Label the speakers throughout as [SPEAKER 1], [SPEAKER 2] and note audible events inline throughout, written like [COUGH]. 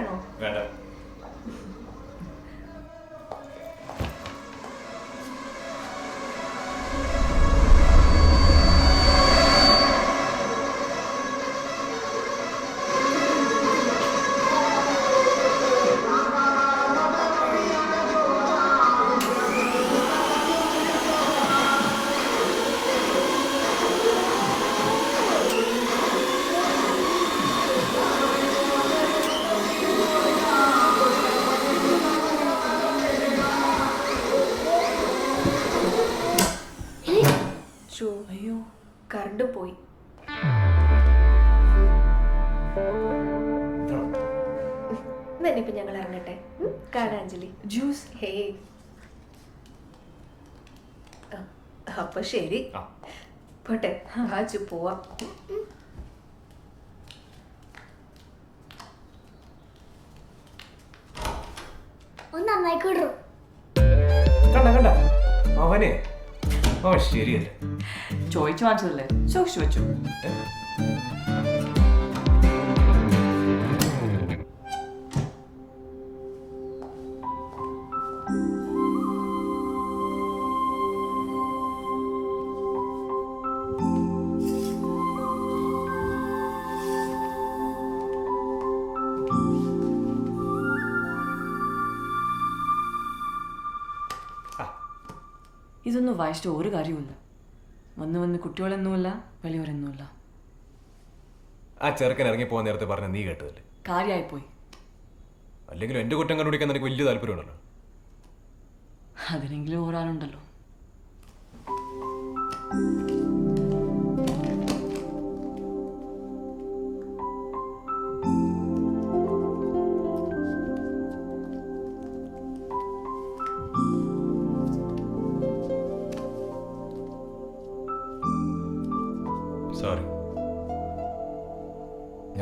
[SPEAKER 1] no. Current പോയി. ഞങ്ങൾ ഇറങ്ങട്ടെ? കാണാഞ്ജലി
[SPEAKER 2] ജ്യൂസ്.
[SPEAKER 1] ഹേ. അപ്പൊ ശരി. പോട്ടെ വാച്ചു പോവാം.
[SPEAKER 3] ഒന്ന്
[SPEAKER 4] കണ്ട കണ്ട. അവനെ. അവൻ ശരിയല്ല.
[SPEAKER 2] ചോദിച്ചു വാങ്ങിച്ചതല്ലേ സൂക്ഷിച്ചു വെച്ചു ഇതൊന്നും വായിച്ചിട്ട് ഒരു കാര്യവുമില്ല. വന്ന് വന്ന് കുട്ടികളൊന്നുമല്ല വലിയവരൊന്നുമല്ല.
[SPEAKER 4] ആ ചെറുക്കൻ ഇറങ്ങി പോകാൻ നേരത്തെ പറഞ്ഞ നീ കേട്ടതല്ലേ?
[SPEAKER 2] കാര്യമായിപ്പോയി
[SPEAKER 4] അല്ലെങ്കിലും എന്റെ കുറ്റം കണ്ടുപിടിക്കാൻ എനിക്ക് വലിയ താല്പര്യമുണ്ടല്ലോ.
[SPEAKER 2] അതിനെങ്കിലും ഒരാളുണ്ടല്ലോ.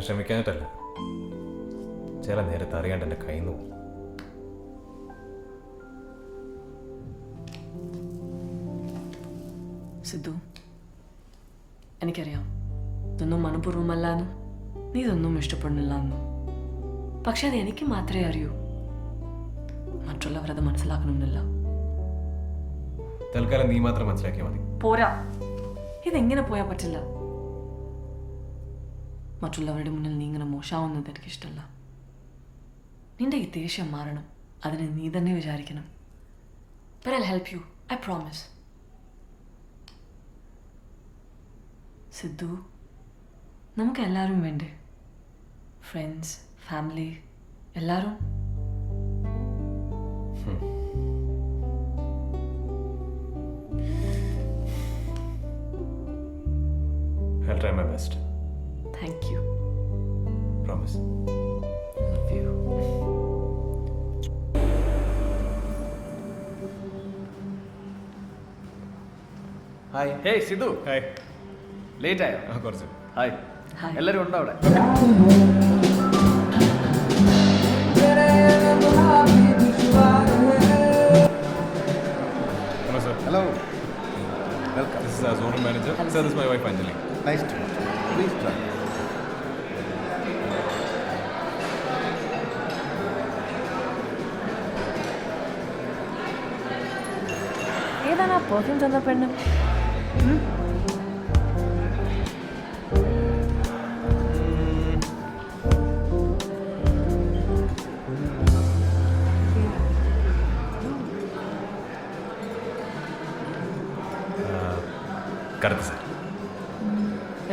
[SPEAKER 4] ഞാൻ ശ്രമിക്കാനിട്ടല്ല ചില നേരത്തെ അറിയാണ്ട് എന്റെ കയ്യിൽ നിന്ന് പോകും.
[SPEAKER 2] സിദ്ധു എനിക്കറിയാം. ഇതൊന്നും മനഃപൂർവമല്ല എന്നും നീ ഇതൊന്നും ഇഷ്ടപ്പെടുന്നില്ല എന്നും പക്ഷെ അത് എനിക്ക് മാത്രമേ അറിയൂ. മറ്റുള്ളവരത് മനസ്സിലാക്കണമെന്നില്ല.
[SPEAKER 4] തൽക്കാലം നീ മാത്രം മനസ്സിലാക്കിയാൽ മതി.
[SPEAKER 2] പോരാ. ഇതെങ്ങനെ പോയാൽ പറ്റില്ല? മറ്റുള്ളവരുടെ മുന്നിൽ നീ ഇങ്ങനെ മോശമാവുന്നത് എനിക്കിഷ്ടമല്ല നിന്റെ ഈ ദേഷ്യം മാറണം. അതിന് നീ തന്നെ വിചാരിക്കണം. But I help you I promise Sidhu നമുക്ക് എല്ലാവരും വേണ്ടേ? ഫ്രണ്ട്സ് ഫാമിലി എല്ലാവരും?
[SPEAKER 4] I'll try
[SPEAKER 2] my you
[SPEAKER 4] promise
[SPEAKER 2] love you.
[SPEAKER 4] Hi
[SPEAKER 5] hey Sidhu
[SPEAKER 4] hi
[SPEAKER 5] late ആയോ?
[SPEAKER 4] ആ കുറച്ച്.
[SPEAKER 5] ഹായ് എല്ലാവരും ഉണ്ടോ അവിടെ?
[SPEAKER 4] Hello sir
[SPEAKER 6] hello welcome
[SPEAKER 4] this is ആ zonal manager sir this my wife Anjali
[SPEAKER 6] nice to meet you.
[SPEAKER 2] Perfume തന്ന പെണ്ണ്.
[SPEAKER 4] കറുത്ത സർ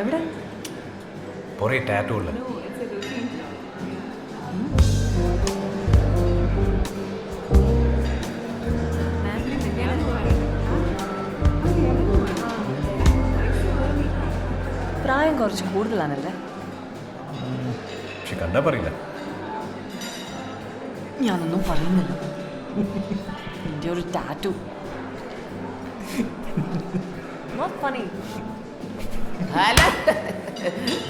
[SPEAKER 2] എവിടെ?
[SPEAKER 4] കുറേ ടാറ്റു ഉള്ള
[SPEAKER 2] പ്രായം കുറച്ച് കൂടുതലാണല്ലേ?
[SPEAKER 4] പക്ഷെ കണ്ടാ പറയില്ല.
[SPEAKER 2] ഞാനൊന്നും പറയുന്നില്ല. എന്റെ ഒരു ടാറ്റു.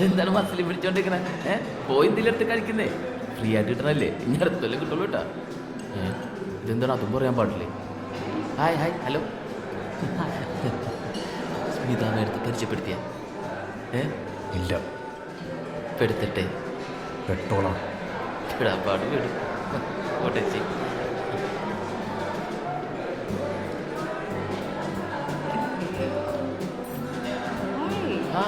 [SPEAKER 5] എന്താണ് മസിലി പിടിച്ചോണ്ടിരിക്കണേ? പോയി എന്തെങ്കിലും കഴിക്കുന്നേ? ഫ്രീ ആയിട്ട് കിട്ടണല്ലേ? ഇനി അടുത്തല്ലേ കിട്ടുള്ളൂ കേട്ടാ. ഇതെന്താണ്? അതും പറയാൻ പാടില്ലേ? ഹായ് ഹായ് ഹലോ [LAUGHS] സ്മിത നേരത്തെ പരിചയപ്പെടുത്തിയ. ഏ?
[SPEAKER 4] ഇല്ല.
[SPEAKER 5] പെടുത്തട്ടെ.
[SPEAKER 4] പെട്ടോളാം.
[SPEAKER 5] പെടാപ്പാട് പാട് പെടും ആ.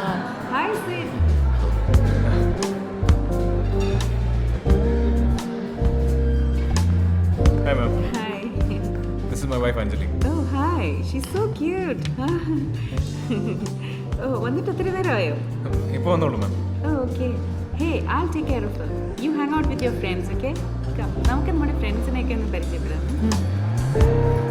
[SPEAKER 7] Hi,
[SPEAKER 4] ma'am
[SPEAKER 7] Hi.
[SPEAKER 4] This is my wife Anjali
[SPEAKER 7] Oh, hi. She's so cute. [LAUGHS] oh, വന്നിട്ട് ഒത്തിരി നേരമായോ
[SPEAKER 4] ഇപ്പോൾ വന്നോളൂ മാം
[SPEAKER 7] Oh, okay. Hey, I'll take care of her. You hang out with your friends, okay? Come. നമുക്ക് നമ്മുടെ ഫ്രണ്ട്സിനെയൊക്കെ ഒന്ന് പരിചയപ്പെടാം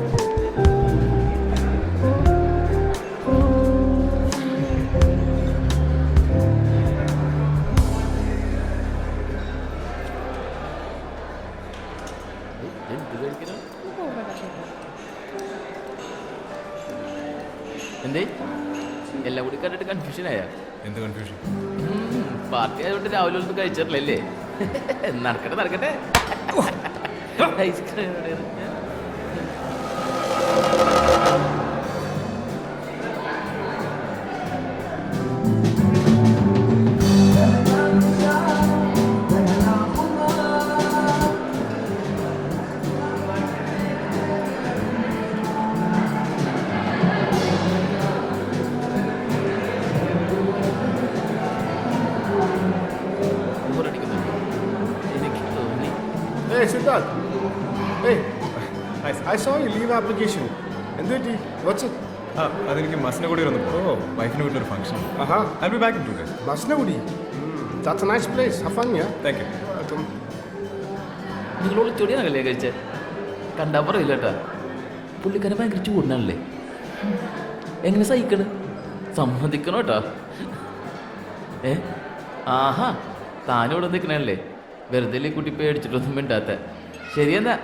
[SPEAKER 5] കൺഫ്യൂഷൻ
[SPEAKER 4] എന്ത് കൺഫ്യൂഷൻ
[SPEAKER 5] പാർട്ടി ആയതുകൊണ്ട് രാവിലെ ഒന്നും കഴിച്ചിട്ടില്ലല്ലേ നടക്കട്ടെ നടക്കട്ടെ. ഐസ്ക്രീം എവിടെയാണ്?
[SPEAKER 4] Hi
[SPEAKER 6] so you leave application എന്തുപറ്റി എന്ത് പറ്റി? വാട്സ് ഇറ്റ്
[SPEAKER 4] ആ അതെനിക്ക് മസ്ന കൂടി വന്നു ഓ വൈഫിന് വീട്ടിലൊരു function
[SPEAKER 6] Aaha.
[SPEAKER 4] I be back in two days
[SPEAKER 6] കൂടി that's a nice place have fun yeah
[SPEAKER 4] thank you
[SPEAKER 6] welcome
[SPEAKER 5] നിങ്ങൾ ഒളിച്ചോടിയാണല്ലേ കഴിച്ചേ? കണ്ടാ പറയില്ല കേട്ടാ. പുള്ളിക്കാരൻ ഭയങ്കര ചൂടിനാണല്ലേ? എങ്ങനെ സഹിക്കണ്? സമ്മതിക്കണം കേട്ടാ? ഏ? ആഹാ താനിവിടെ നിൽക്കണല്ലേ? വെറുതെ കുട്ടി പേടിച്ചിട്ടൊന്നും മിണ്ടാത്ത? ശരിയെന്നാ?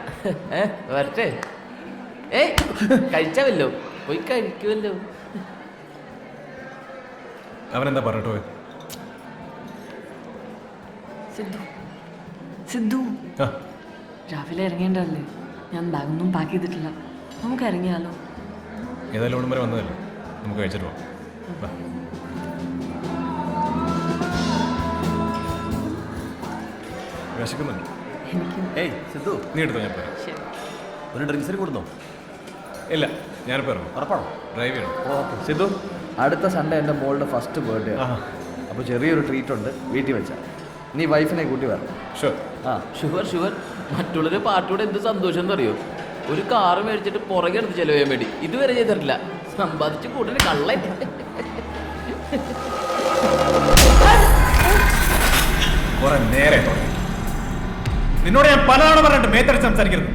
[SPEAKER 5] ഏ വരട്ടെ. ഏ കഴിച്ചാവല്ലോ. പോയി കഴിക്കുമല്ലോ
[SPEAKER 4] അവനെന്താ പറഞ്ഞോ
[SPEAKER 2] സിദ്ധു സിദ്ധു. രാവിലെ ഇറങ്ങേണ്ടതല്ലേ ഞാൻ ബാഗൊന്നും പാക്ക് ചെയ്തിട്ടില്ല. നമുക്ക് ഇറങ്ങിയാലോ?
[SPEAKER 4] ഏതായാലും ഉടമ്പരെ വരെ വന്നതല്ലേ? നമുക്ക് കഴിച്ചിട്ട് പോവാം. വാ. വിശക്കുന്നുണ്ട്.
[SPEAKER 8] ഏയ് സിദ്ധു.
[SPEAKER 4] നീ എടുത്തോ ഞാൻ പോരാ.
[SPEAKER 2] ശരി.
[SPEAKER 8] ഒരു ഡ്രിങ്ക്സിന് കൊടുന്നോ
[SPEAKER 4] ഇല്ല ഞാൻ ഇറങ്ങും.
[SPEAKER 8] ഉറപ്പാണോ?
[SPEAKER 4] ഡ്രൈവ് ചെയ്യണം.
[SPEAKER 8] ഓക്കെ. സിദ്ധു? അടുത്ത സൺഡേ എന്റെ മോളുടെ ഫസ്റ്റ് ബർത്ത്ഡേ
[SPEAKER 4] ആണ്.
[SPEAKER 8] അപ്പോൾ ചെറിയൊരു ട്രീറ്റ് ഉണ്ട് വീട്ടിൽ വെച്ചാൽ നീ വൈഫിനെ കൂട്ടി വരണം.
[SPEAKER 4] ഷുവർ
[SPEAKER 8] ആ.
[SPEAKER 5] ഷുവർ ഷുവർ മറ്റുള്ളവരുടെ പാർട്ടിയോട് എന്ത് സന്തോഷം എന്നറിയോ? ഒരു കാറ് മേടിച്ചിട്ട് പുറകെ എടുത്ത് ചെലവ് ചെയ്യാൻ വേണ്ടി. ഇതുവരെ ചെയ്തിട്ടില്ല. സമ്പാദിച്ച് കൂടുതൽ കള്ളൻ.
[SPEAKER 4] കുറെ നേരെ നിന്നോട് ഞാൻ പലതവണ പറഞ്ഞിട്ട് മേത്തടി സംസാരിക്കരുത്.